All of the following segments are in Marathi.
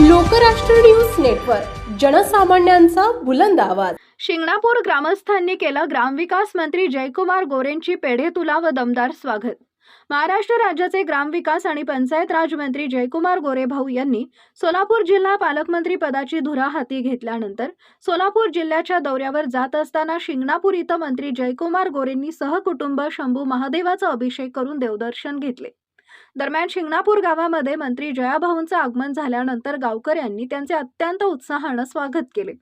लोकराष्ट्र न्यूज नेटवर्क जनसामान्यांचा बुलंद आवाज. शिंगणापूर ग्रामस्थांनी केलं ग्रामविकास मंत्री जयकुमार गोरेंची पेढे तुला व दमदार स्वागत. महाराष्ट्र राज्याचे ग्रामविकास आणि पंचायत राज मंत्री जयकुमार गोरेभाऊ यांनी सोलापूर जिल्हा पालकमंत्री पदाची धुरा हाती घेतल्यानंतर सोलापूर जिल्ह्याच्या दौऱ्यावर जात असताना शिंगणापूर इथं मंत्री जयकुमार गोरेंनी सहकुटुंब शंभू महादेवाचा अभिषेक करून देवदर्शन घेतले. दरम्यान शिंगणापूर गावामध्ये मंत्री जयाभाऊंचं आगमन झाल्यानंतर गावकऱ्यांनी त्यांचे अत्यंत उत्साहानं स्वागत केले.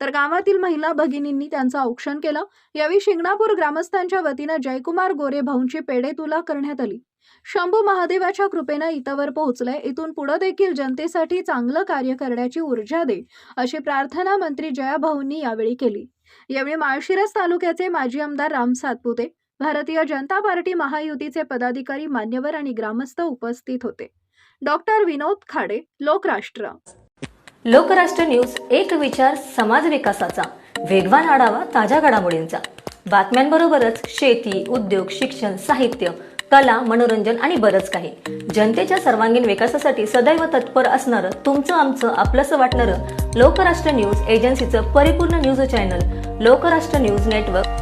तर गावातील महिला भगिनींनी त्यांचं औक्षण केलं. यावेळी शिंगणापूर ग्रामस्थांच्या वतीनं जयकुमार गोरे भाऊंची पेढे तुला करण्यात आली. शंभू महादेवाच्या कृपेनं इथवर पोहोचलंय. इथून पुढे देखील जनतेसाठी चांगलं कार्य करण्याची ऊर्जा दे अशी प्रार्थना मंत्री जयाभाऊंनी यावेळी केली. यावेळी माळशिरस तालुक्याचे माजी आमदार राम सातपुते भारतीय जनता पार्टी महायुतीचे पदाधिकारी मान्यवर आणि ग्रामस्थ उपस्थित होते. डॉक्टर विनोद खाडे लोकराष्ट्र. लोकराष्ट्र न्यूज एक विचार समाज विकासाचा. वेगवान आढावा ताज्या घडामोडींचा. बातम्यांबरोबरच शेती उद्योग शिक्षण साहित्य कला मनोरंजन आणि बरंच काही. जनतेच्या सर्वांगीण विकासासाठी सदैव तत्पर असणारं तुमचं आमचं आपलंसं वाटणारं लोकराष्ट्र न्यूज एजन्सीचं परिपूर्ण news channel Lokrashtra news network.